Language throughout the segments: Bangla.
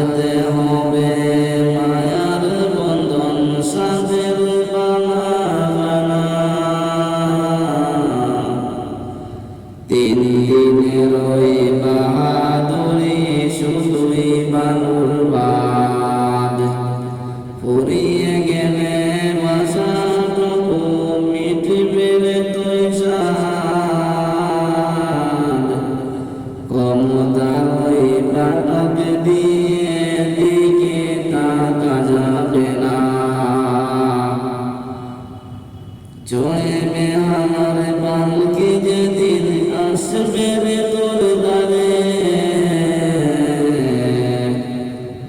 জানতে হবে। মায়ার বন্ধন সাদের বানা বানা তিন দিনের ওই বাহাদুরি শুধুই বানুর বাদ। ফুরিয়ে গেলে বাসাটুকু মিটবে তুই সাদ ক্ষমতার ওই বাটক চলবে আমার পালকি যেদিন আসবে রে তোর দারে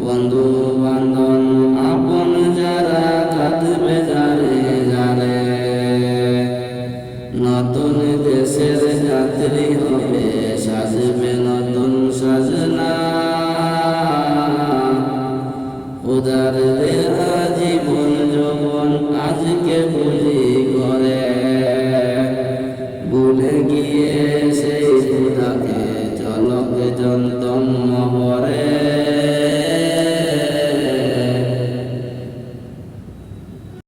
বন্ধু বান্ধব, আপন যারা কাঁদবে যারে যারে। নতুন দেশের যাত্রী হবে, সাজবে নতুন সাজনা। উদার রে জীবন যৌবন আজকে বুঝে করে। ভুলে গিয়ে সেই খোদাকে চলক যন্তম